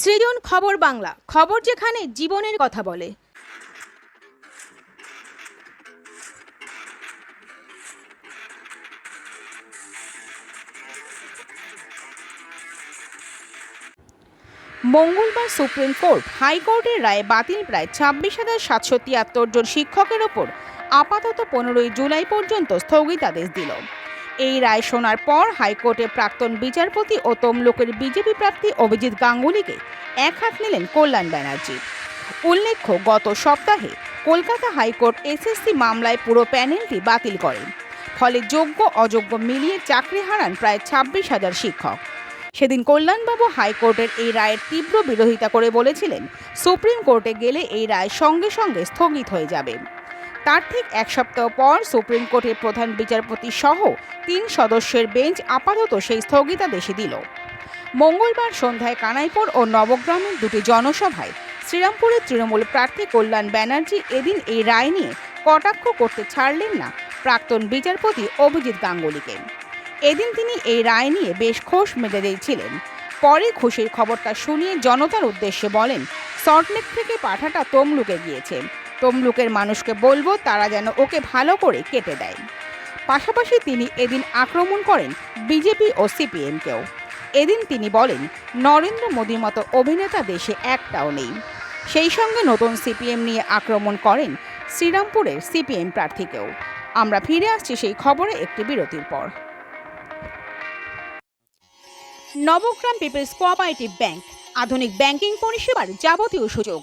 সৃজন খবর বাংলা, খবর যেখানে জীবনের কথা বলে। মঙ্গলবার সুপ্রিম কোর্ট, হাইকোর্টের রায়ে বাতিল প্রায় ছাব্বিশ হাজার সাতশো তিয়াত্তর জন শিক্ষকের ওপর আপাতত পনেরোই জুলাই পর্যন্ত স্থগিতাদেশ দিল। এই রায় শোনার পর হাইকোর্টের প্রাক্তন বিচারপতি ও তমলুকের বিজেপি প্রার্থী অভিজিৎ গাঙ্গুলিকে এক হাত নিলেন কল্যাণ ব্যানার্জি। উল্লেখ্য, গত সপ্তাহে কলকাতা হাইকোর্ট এসএসসি মামলায় পুরো প্যানেলটি বাতিল করেন। ফলে যোগ্য অযোগ্য মিলিয়ে চাকরি হারান প্রায় ছাব্বিশ হাজার শিক্ষক। সেদিন কল্যাণবাবু হাইকোর্টের এই রায়ের তীব্র বিরোধিতা করে বলেছিলেন, সুপ্রিম কোর্টে গেলে এই রায় সঙ্গে সঙ্গে স্থগিত হয়ে যাবে। তার ঠিক এক সপ্তাহ পর সুপ্রিম কোর্টের প্রধান বিচারপতি সহ তিন সদস্যের বেঞ্চ আপাতত সেই স্থগিতাদেশে দিল। মঙ্গলবার সন্ধ্যায় কানাইপুর ও নবগ্রামের দুটি জনসভায় শ্রীরামপুরের তৃণমূল প্রার্থী কল্যাণ ব্যানার্জি এদিন এই রায় নিয়ে কটাক্ষ করতে ছাড়লেন না প্রাক্তন বিচারপতি অভিজিৎ গাঙ্গুলিকে। এদিন তিনি এই রায় নিয়ে বেশ খোশ মেজে দিয়েছিলেন পরে খুশির খবরটা শুনিয়ে জনতার উদ্দেশ্যে বলেন, সল্টলেক থেকে পাঠাটা তমলুকে গিয়েছে। তমলুকের মানুষকে বলব তারা যেন ওকে ভালো করে কেটে দেয়। পাশাপাশি তিনি এদিন আক্রমণ করেন বিজেপি ও সিপিএমকেও। এদিন তিনি বলেন, নরেন্দ্র মোদীর মতো অভিনেতা দেশে একটাও নেই। সেই সঙ্গে নতুন সিপিএম নিয়ে আক্রমণ করেন শ্রীরামপুরের সিপিএম প্রার্থীকেও। আমরা ফিরে আসছি সেই খবরে একটি বিরতির পর। নবগ্রাম পিপলস কোঅপারেটিভ ব্যাংক, আধুনিক ব্যাংকিং পরিষেবার যাবতীয় সুযোগ।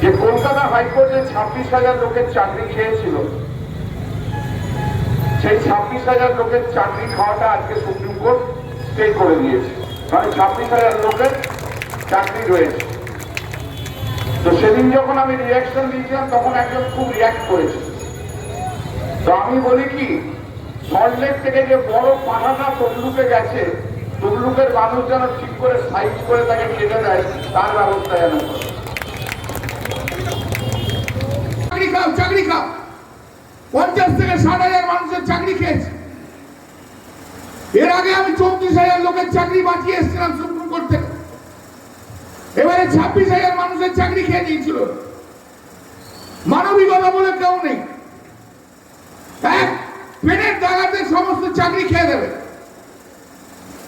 যে কলকাতা হাইকোর্টে ছাব্বিশ হাজার লোকের চাকরি খেয়েছিল। সেই ছাব্বিশ হাজার লোকের চাকরি খাওয়াটা আজকে সুপ্রিম কোর্ট স্টে করে দিয়েছে। মানে ছাব্বিশ হাজার লোকের চাকরি রয়েছে। তো সেদিন যখন আমি রিয়াকশন দিয়েছিলাম, তখন একজন খুব রিয়াক্ট করেছে। তো আমি বলি কি সল্টলেক থেকে যে বড় পাঠাটা তমলুকে গেছে তমলুকের মানুষ যেন ঠিক করে সাইজ করে তাকে কেটে দেয়, তার ব্যবস্থা যেন করে। খাও, চাকরি খাও। পঞ্চাশ থেকে ষাট হাজার মানুষের চাকরি খেয়েছে। এর আগে আমি চৌত্রিশ হাজার লোকের চাকরি বাঁচিয়ে এসেছিলাম সুপ্রিম কোর্ট থেকে। এবারে ছাব্বিশ হাজার মানুষের চাকরি খেয়ে নিয়েছিল। মানবিকতা বলে কেউ নেই। এক পেনের জায়গাতে সমস্ত চাকরি খেয়ে দেবে।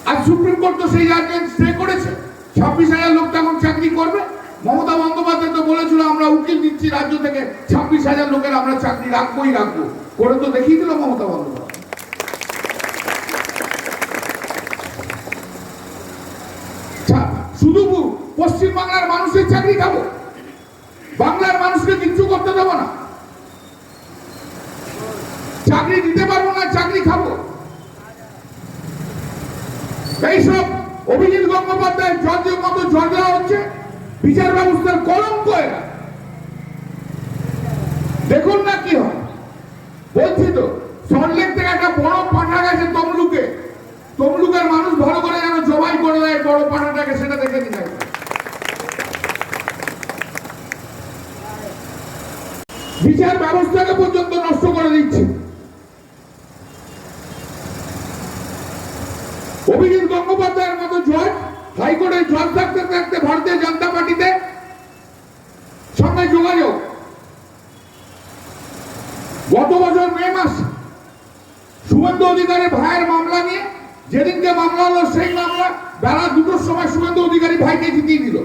আর সুপ্রিম কোর্ট তো সেই জায়গায় স্টে করেছে। ছাব্বিশ হাজার লোক তখন চাকরি করবে। মমতা বন্দ্যোপাধ্যায় তো বলেছিল, আমরা উকিল দিচ্ছি, রাজ্য থেকে ছাব্বিশ হাজার লোকের আমরা চাকরি রাখবোই রাখব। করে তো দেখিয়ে দিল মমতা বন্দ্যোপাধ্যায়। শুধু পশ্চিম বাংলার মানুষের চাকরি খাব। বাংলার মানুষকে কিচ্ছু করতে দেবো না। চাকরি দিতে পারব না, চাকরি খাব। এইসব অভিজিৎ গঙ্গোপাধ্যায় জজের মতো জজরা হচ্ছে। বিচার ব্যবস্থার কলঙ্ক এরা দেখুন না কি হয়। বলছি তো সল্টলেক থেকে একটা বড় পাঠা গেছে তমলুকে। তমলুকের মানুষ ভালো করে যেন জবাই করে দেয় বড় পাঠাটাকে, সেটা দেখে নিতে বিচার ব্যবস্থাকে পর্যন্ত নষ্ট করে দিচ্ছে। অভিজিৎ গঙ্গোপাধ্যায়ের মতো জজ হাইকোর্টের জজ থাকতে থাকতে ভারতীয় জনতা পার্টিতে সঙ্গে যোগাযোগ। গত বছর মে মাস শুভেন্দু অধিকারী ভাইয়ের মামলা নিয়ে যেদিনকে মামলা হলো সেই মামলা বেলা দুটোর সময় শুভেন্দু অধিকারী ভাইকে জিতিয়ে দিল।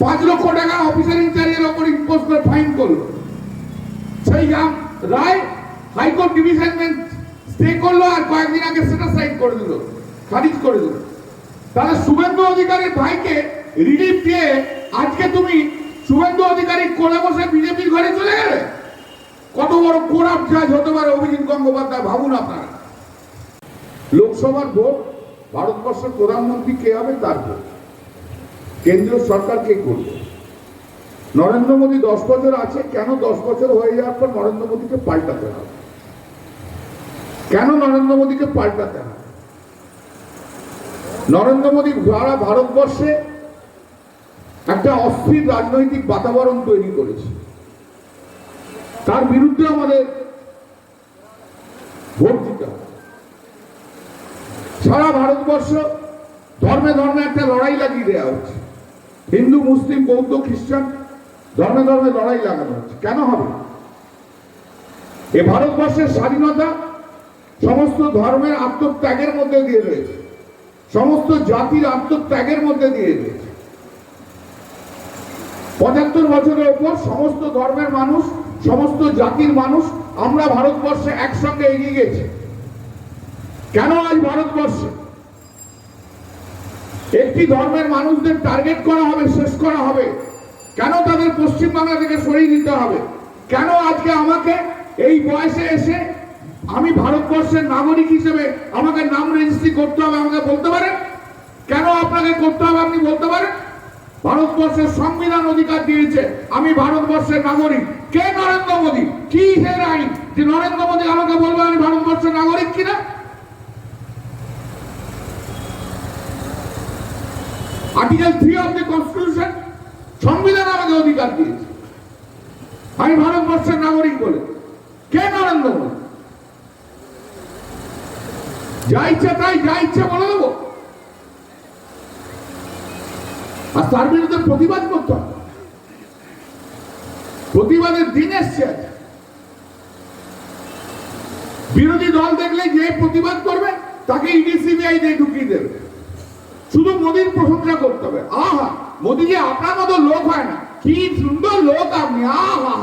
পাঁচ লক্ষ টাকা অফিসার ইনচার্জের ওপর ইম্পোজ করে ফাইন করল। সেই Ram Ray high court division bench stay করল আর কয়েকদিন আগে সেটা সাইড করে দিল, খারিজ করে দিল। তাহলে শুভেন্দু অধিকারীর ভাইকে রিলিফ দিয়ে আজকে তুমি শুভেন্দু অধিকারী কোলে বসে বিজেপির ঘরে চলে গেলে? কত বড় কোরাপ জাজ হতে পারে অভিজিৎ গঙ্গোপাধ্যায়, ভাবুন আপনারা। লোকসভার ভোট, ভারতবর্ষের প্রধানমন্ত্রী কে হবে তার ভোট। কেন্দ্রীয় সরকার কে করবে? নরেন্দ্র মোদী দশ বছর আছে, কেন দশ বছর হয়ে যাওয়ার পর নরেন্দ্র মোদীকে পাল্টাতে হবে? কেন নরেন্দ্র মোদীকে পাল্টাতে হবে? নরেন্দ্র মোদী সারা ভারতবর্ষে একটা অস্থির রাজনৈতিক বাতাবরণ তৈরি করেছে। তার বিরুদ্ধে আমাদের ভোট দিতে হবে। সারা ভারতবর্ষ ধর্মে ধর্মে একটা লড়াই লাগিয়ে দেওয়া হচ্ছে। হিন্দু, মুসলিম, বৌদ্ধ, খ্রিস্টান ধর্মে ধর্মে লড়াই লাগানো হচ্ছে। কেন হবে? এ ভারতবর্ষের স্বাধীনতা সমস্ত ধর্মের আত্মত্যাগের মধ্যে দিয়ে রয়েছে। সমস্ত জাতির আত্মত্যাগের মধ্যে দিয়ে দিয়েছে। পঁচাত্তর বছরের ওপর সমস্ত ধর্মের মানুষ, সমস্ত জাতির মানুষ আমরা ভারতবর্ষে একসঙ্গে এগিয়ে গেছি। কেন আজ ভারতবর্ষে? একটি ধর্মের মানুষদের টার্গেট করা হবে, শেষ করা হবে। কেন তাদের পশ্চিমবাংলা থেকে সরিয়ে দিতে হবে? কেন আজকে আমাকে এই বয়সে এসে আমি ভারতবর্ষের নাগরিক হিসেবে আমাকে নাম রেজিস্ট্রি করতে হবে, আমাকে বলতে পারেন? কেন আপনাকে করতে হবে আপনি বলতে পারেন? ভারতবর্ষের সংবিধান অধিকার দিয়েছে, আমি ভারতবর্ষের নাগরিক। কে নরেন্দ্র মোদী? কি এর আইন? যে নরেন্দ্র মোদী আমাকে বলবে আমি ভারতবর্ষের নাগরিক কিনা? Article three of the constitution সংবিধান আমাকে অধিকার দিয়েছে। আমি ভারতবর্ষের নাগরিক বলে। কে নরেন্দ্র মোদী? যা ইচ্ছা তাই যা ইচ্ছা বলে দেবো। আর তার বিরুদ্ধে প্রতিবাদ করতে হবে। প্রতিবাদের দিন এসছে। বিরোধী দল দেখলে যে প্রতিবাদ করবে, তাকে ইডি, সিবিআই দিয়ে ঢুকিয়ে দেবে। শুধু মোদীর প্রশংসা করতে হবে। আহা মোদী যে আপনার মতো লোক হয় না। কি সুন্দর লোক আপনি। আহা।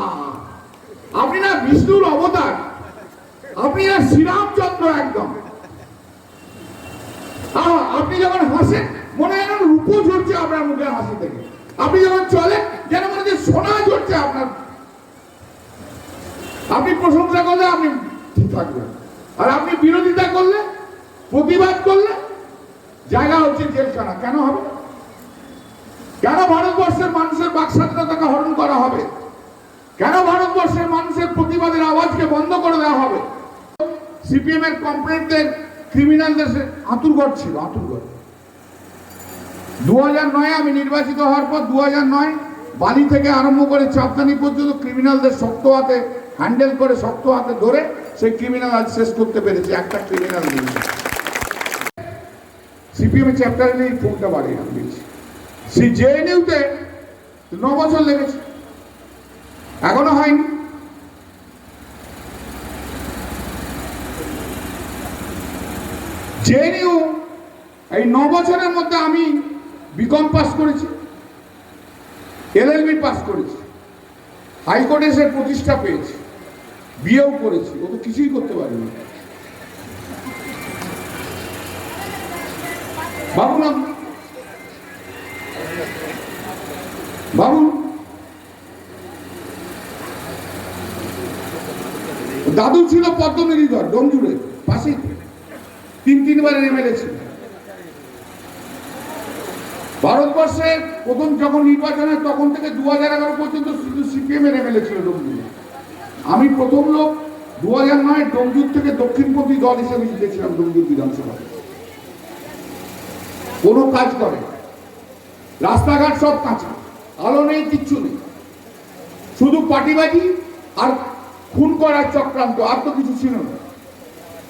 আপনি না বিষ্ণুর অবতার। আপনি না শ্রীরামচন্দ্র একদম। আপনি যখন হাসেন, মনে হয় রূপো ঝরছে আপনার মুখে হাসি থেকে। আপনি যখন চলেন, যেন মনে হচ্ছে সোনা ঝরছে আপনার। আপনি প্রশংসা করলে আপনি ঠিক থাকবেন। আর আপনি বিরোধিতা করলে, প্রতিবাদ করলে, জায়গা হচ্ছে জেলখানা। কেন হবে? কেন ভারতবর্ষের মানুষের বাক স্বাধীনতাকে হরণ করা হবে? কেন ভারতবর্ষের মানুষের প্রতিবাদের আওয়াজকে বন্ধ করে দেওয়া হবে? সিপিএম এর কমপ্লেন্টদের ক্রিমিনালদের আতুরগড় ছিল আতুরগড় দু হাজার নয় আমি নির্বাচিত হওয়ার পর দু নয় বালি থেকে আরম্ভ করে চাপদানি পর্যন্ত ক্রিমিনালদের শক্ত হাতে হ্যান্ডেল করে শক্ত হাতে ধরে সেই ক্রিমিনাল আজ শেষ করতে পেরেছে, একটা ক্রিমিনাল নিয়ে সিপিএম চ্যাপ্টারে নেই ফোনটা বাড়িয়ে আমি দিচ্ছি সে জেএনইউতে ন বছর লেগেছে। এই ন বছরের মধ্যে আমি বিকম পাস করেছি এলএলবি পাস করেছি হাইকোর্টে সে প্রতিষ্ঠা পেয়েছি বিয়েও করেছি, ও তো কিছুই করতে পারেনি। আপনি ভাবুন দাদু ছিল পদ্মনিধিধর ডোমজুড়ে, পাশেই। তো। তিন, তিনবার এমএলএ ছিল। ভারতবর্ষে প্রথম যখন নির্বাচন তখন থেকে দু হাজার এগারো পর্যন্ত শুধু সিপিএম এর এমএলএ ছিল ডোমজুড়ে আমি প্রথম লোক দু হাজার নয় ডোমজুর থেকে দক্ষিণপন্থী দল হিসেবে জিতেছিলাম ডোমজুর বিধানসভা। কোনো কাজ করে রাস্তাঘাট সব কাঁচা, আলো নেই, কিচ্ছু নেই। শুধু পাটিবাজি আর খুন করার চক্রান্ত, আর তো কিছু ছিল না।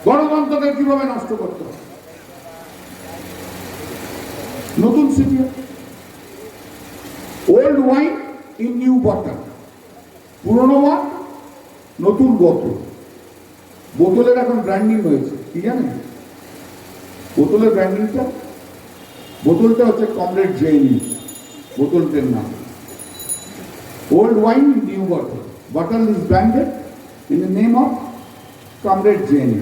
গণতন্ত্রকে কীভাবে নষ্ট করতে হবে? নতুন CPM old wine in new bottle পুরনো ওয়ান নতুন বোতল বোতলের এখন ব্র্যান্ডিং হয়েছে কি জানেন বোতলের ব্র্যান্ডিংটা বোতলটা হচ্ছে কমরেড জেইনি বোতলটার নাম। Old wine in new bottle bottle is branded in the name of comrade জেইনি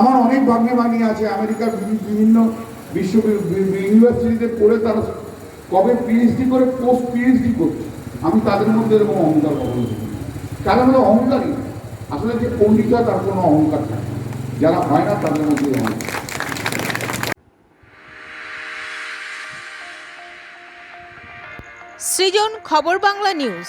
আমার অনেক ভাগ্নে ভাগনি আছে, আমেরিকার বিভিন্ন বিশ্ব ইউনিভার্সিটিতে পড়ে তারা কবে পিএইচডি করে পোস্ট পিএইচডি করছে আমি তাদের মধ্যে এরকম অহংকার কখনো দেখিনি। কারণ হলো অহংকারই না। আসলে যে পণ্ডিত তার কোনো অহংকার থাকে যারা হয় না, তাদের মধ্যে অহংকার সৃজন খবর বাংলা নিউজ